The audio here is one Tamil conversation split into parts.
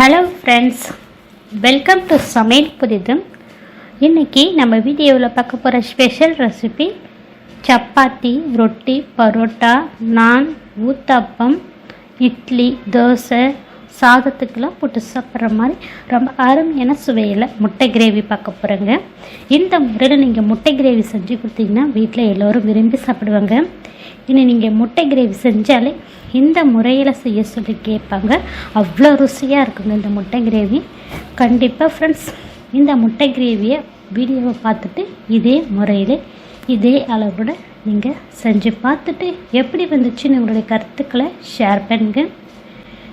ஹலோ ஃப்ரெண்ட்ஸ் வெல்கம் டு சமையல் புதிது இன்றைக்கி நம்ம வீடியோவில் பார்க்க போகிற ஸ்பெஷல் ரெசிபி சப்பாத்தி ரொட்டி பரோட்டா நான் ஊத்தாப்பம் இட்லி தோசை சாதத்துக்கெல்லாம் போட்டு சாப்பிட்ற மாதிரி ரொம்ப அருமையான சுவையில் முட்டை கிரேவி பார்க்க போகிறேங்க இந்த முறையில் நீங்கள் முட்டை கிரேவி செஞ்சு கொடுத்தீங்கன்னா வீட்டில் எல்லோரும் விரும்பி சாப்பிடுவாங்க. இனி நீங்கள் முட்டை கிரேவி செஞ்சாலே இந்த முறையில் செய்ய சொல்லி கேட்பாங்க. அவ்வளோ ருசியாக இருக்குங்க இந்த முட்டை கிரேவி. கண்டிப்பாக ஃப்ரெண்ட்ஸ் இந்த முட்டை கிரேவியை வீடியோவை பார்த்துட்டு இதே முறையில் இதே அளவோட நீங்கள் செஞ்சு பார்த்துட்டு எப்படி வந்துச்சுன்னு உங்களுடைய கருத்துக்களை ஷேர் பண்ணுங்கள்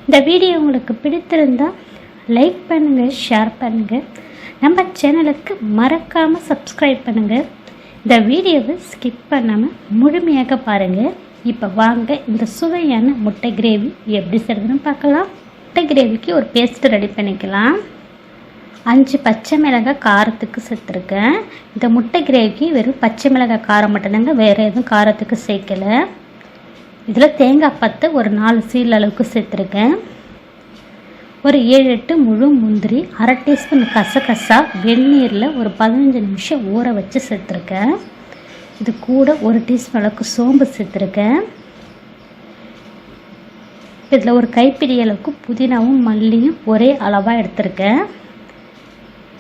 இந்த வீடியோ உங்களுக்கு பிடித்திருந்தால் லைக் பண்ணுங்கள் ஷேர் பண்ணுங்கள் நம்ம சேனலுக்கு மறக்காமல் சப்ஸ்கிரைப் பண்ணுங்கள் இந்த வீடியோவை ஸ்கிப் பண்ணாமல் முழுமையாக பாருங்கள் இப்போ வாங்க இந்த சுவையான முட்டை கிரேவி எப்படி செய்கிறதுன்னு பார்க்கலாம். முட்டை கிரேவிக்கு ஒரு பேஸ்ட் ரெடி பண்ணிக்கலாம். அஞ்சு பச்சை மிளகாய் காரத்துக்கு சேர்த்துருக்கேன். இந்த முட்டை கிரேவிக்கு வெறும் பச்சை மிளகாய் காரம் மட்டும்தாங்க வேறு எதுவும் காரத்துக்கு சேர்க்கலை. இதில் தேங்காய் பத்து ஒரு நாலு சீல் அளவுக்கு சேர்த்துருக்கேன். ஒரு ஏழு எட்டு முழு முந்திரி அரை டீஸ்பூன் கசகசா வெந்நீரில் ஒரு பதினஞ்சு நிமிஷம் ஊற வச்சு சேர்த்துருக்கேன். இது கூட ஒரு டீஸ்பூன் அளவுக்கு சோம்பு சேர்த்துருக்கேன். இதில் ஒரு கைப்பிடி அளவுக்கு புதினாவும் மல்லியும் ஒரே அளவாக எடுத்திருக்கேன்.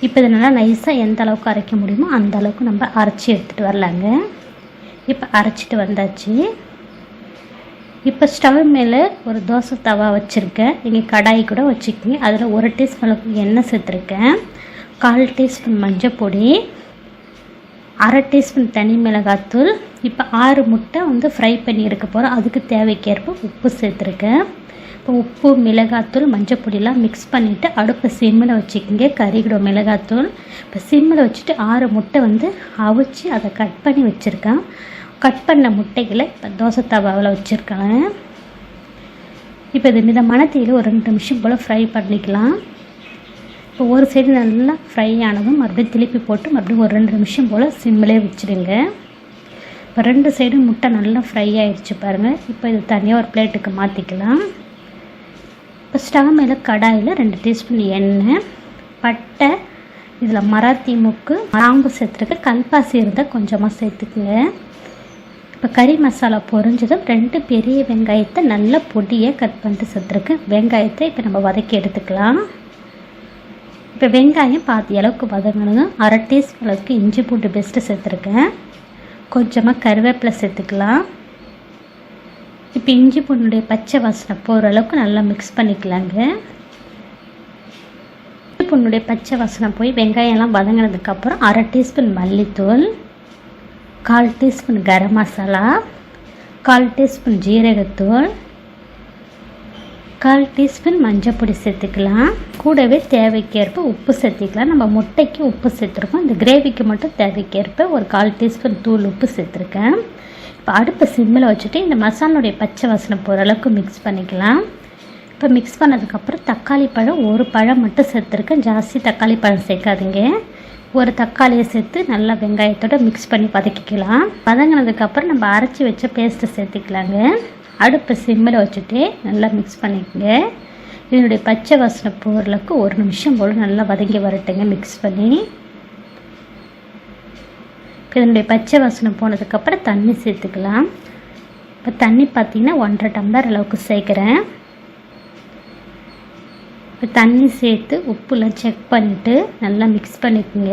இப்போ இதை நல்லா நைஸாக எந்த அளவுக்கு அரைக்க முடியுமோ அந்த அளவுக்கு நம்ம அரைச்சி எடுத்துகிட்டு வரலாங்க. இப்போ அரைச்சிட்டு வந்தாச்சு. இப்போ ஸ்டவ் மேலே ஒரு தோசை தவா வச்சுருக்கேன். நீங்கள் கடாய் கூட வச்சுக்கிங்க. அதில் ஒரு டீஸ்பூன் அளவுக்கு எண்ணெய் சேர்த்துருக்கேன். கால் டீஸ்பூன் மஞ்சள் பொடி அரை டீஸ்பூன் தனி மிளகாத்தூள் இப்போ ஆறு முட்டை வந்து ஃப்ரை பண்ணி எடுக்க போகிறோம் அதுக்கு தேவைக்கேற்ப உப்பு சேர்த்துருக்கேன். இப்போ உப்பு மிளகாத்தூள் மஞ்சள் பொடியெலாம் மிக்ஸ் பண்ணிவிட்டு அடுப்பை சிம்மில் வச்சுக்கிங்க. கறிகிடும் மிளகாத்தூள். இப்போ சிம்மில் வச்சுட்டு ஆறு முட்டை வந்து அவிச்சு அதை கட் பண்ணி வச்சுருக்கேன். கட் பண்ண முட்டைகளை இப்போ தோசை தவாவில் வச்சுருக்கேன். இப்போ இது மிதமான தீயில் ஒரு ரெண்டு நிமிஷம் போல் ஃப்ரை பண்ணிக்கலாம். இப்போ ஒரு சைடு நல்லா ஃப்ரை ஆனதும் மறுபடியும் திருப்பி போட்டு மறுபடியும் ஒரு ரெண்டு நிமிஷம் போல் சிம்மிலே வச்சுடுங்க. இப்போ ரெண்டு சைடும் முட்டை நல்லா ஃப்ரை ஆயிடுச்சு பாருங்கள் இப்போ இது தனியாக ஒரு பிளேட்டுக்கு மாற்றிக்கலாம் இப்போ ஸ்டவ் மேலே கடாயில் ரெண்டு டீஸ்பூன் எண்ணெய் பட்டை இதில் மராத்தி முக்கு மாம்பு சேர்த்துருக்கு கல்பாசி இருந்தால் கொஞ்சமாக சேர்த்துக்குங்க. இப்போ கறி மசாலா பொரிஞ்சதும் ரெண்டு பெரிய வெங்காயத்தை நல்ல பொடியாக கட் பண்ணிட்டு சேர்த்துருக்கு வெங்காயத்தை இப்போ நம்ம வதக்கி எடுத்துக்கலாம். இப்போ வெங்காயம் பாதி அளவுக்கு வதங்கணும் அரை டீஸ்பூன் அளவுக்கு இஞ்சி பூண்டு பெஸ்ட்டு சேர்த்துருக்கேன். கொஞ்சமாக கருவேப்பிலை சேர்த்துக்கலாம். இப்போ இஞ்சி பூண்டுடைய பச்சை வாசனை போகிற அளவுக்கு நல்லா மிக்ஸ் பண்ணிக்கலாங்க. இஞ்சி பூண்டுடைய பச்சை வாசனை போய் வெங்காயம்லாம் வதங்கினதுக்கப்புறம் அரை டீஸ்பூன் மல்லித்தூள். கால் டீஸ்பூன் கரம் மசாலா கால் டீஸ்பூன் ஜீரகத்தூள் கால் டீஸ்பூன் மஞ்சள் பொடி சேர்த்துக்கலாம். கூடவே தேவைக்கேற்ப உப்பு சேர்த்துக்கலாம். நம்ம முட்டைக்கு உப்பு சேர்த்துருக்கோம். இந்த கிரேவிக்கு மட்டும் தேவைக்கேற்ப ஒரு கால் டீஸ்பூன் தூள் உப்பு சேர்த்துருக்கேன். இப்போ அடுப்பை சிம்மில் வச்சுட்டு இந்த மசாலாவுடைய பச்சை வாசனை போகிற அளவுக்கு மிக்ஸ் பண்ணிக்கலாம். இப்போ மிக்ஸ் பண்ணதுக்கப்புறம் தக்காளி பழம் ஒரு பழம் மட்டும் சேர்த்துருக்கேன். ஜாஸ்தி தக்காளி பழம் சேர்க்காதீங்க. ஒரு தக்காளியை சேர்த்து நல்லா வெங்காயத்தோடு மிக்ஸ் பண்ணி வதக்கிக்கலாம். வதங்கினதுக்கப்புறம் நம்ம அரைச்சி வச்ச பேஸ்ட்டை சேர்த்துக்கலாங்க. அடுப்பை சிம்மில் வச்சுட்டு நல்லா மிக்ஸ் பண்ணிக்கோங்க. இதனுடைய பச்சை வாசனை போகிறதுக்கு ஒரு நிமிஷம் போல் நல்லா வதங்கி வரட்டுங்க மிக்ஸ் பண்ணி. இதனுடைய பச்சை வாசனை போனதுக்கப்புறம் தண்ணி சேர்த்துக்கலாம். இப்போ தண்ணி பார்த்திங்கன்னா ஒன்றரை டம்ளர் அளவுக்கு சேர்க்குறேன். இப்போ தண்ணி சேர்த்து உப்புலாம் செக் பண்ணிவிட்டு நல்லா மிக்ஸ் பண்ணிக்கோங்க.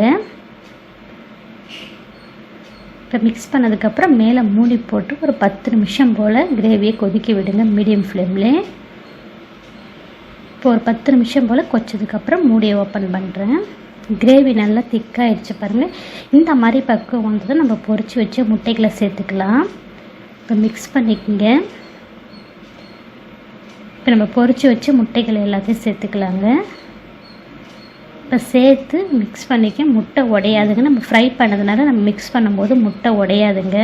இப்போ மிக்ஸ் பண்ணதுக்கப்புறம் மேலே மூடி போட்டு ஒரு பத்து நிமிஷம் போல் கிரேவியை கொதிக்க விடுங்க மீடியம் ஃப்ளேமில் இப்போ ஒரு பத்து நிமிஷம் போல் கொச்சதுக்கப்புறம் மூடியை ஓப்பன் பண்ணுறேன் கிரேவி நல்லா திக்காகிடுச்சு பாருங்கள் இந்த மாதிரி பக்குவம் வந்ததும் நம்ம பொறிச்சு வச்சு முட்டைகளை சேர்த்துக்கலாம். இப்போ மிக்ஸ் பண்ணிக்கோங்க. இப்போ நம்ம பொறிச்சு வச்சு முட்டைகள் எல்லாத்தையும் சேர்த்துக்கலாங்க. இப்போ சேர்த்து மிக்ஸ் பண்ணிக்க முட்டை உடையாதுங்க. நம்ம ஃப்ரை பண்ணதுனால நம்ம மிக்ஸ் பண்ணும்போது முட்டை உடையாதுங்க.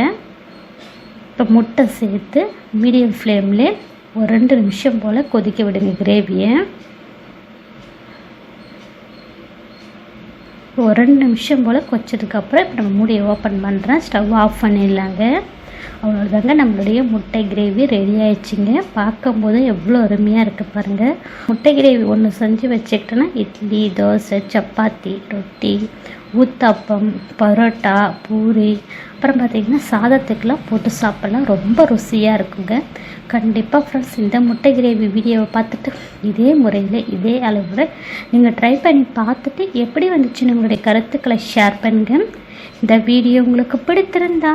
இப்போ முட்டை சேர்த்து மீடியம் ஃப்ளேமில் ஒரு ரெண்டு நிமிஷம் போல் கொதிக்க விடுங்க கிரேவியை ஒரு ரெண்டு நிமிஷம் போல் கொச்சதுக்கப்புறம் இப்போ நம்ம மூடியை ஓப்பன் பண்ணுறேன் ஸ்டவ் ஆஃப் பண்ணிடலாங்க. அவ்வளோதாங்க நம்மளுடைய முட்டை கிரேவி ரெடி ஆயிடுச்சுங்க. பார்க்கும்போது எவ்வளோ அருமையாக இருக்குது பாருங்கள் முட்டை கிரேவி ஒன்று செஞ்சு வச்சுக்கிட்டோன்னா இட்லி தோசை சப்பாத்தி ரொட்டி ஊத்தாப்பம் பரோட்டா பூரி. அப்புறம் பார்த்திங்கன்னா சாதத்துக்கெலாம் போட்டு சாப்பிட்லாம். ரொம்ப ருசியாக இருக்குங்க. கண்டிப்பாக ஃப்ரெண்ட்ஸ் இந்த முட்டை கிரேவி வீடியோவை பார்த்துட்டு இதே முறையில் இதே அளவில் நீங்கள் ட்ரை பண்ணி பார்த்துட்டு எப்படி வந்துச்சுன்னு உங்களுடைய கருத்துக்களை ஷேர் பண்ணுங்கள் இந்த வீடியோ உங்களுக்கு பிடித்திருந்தா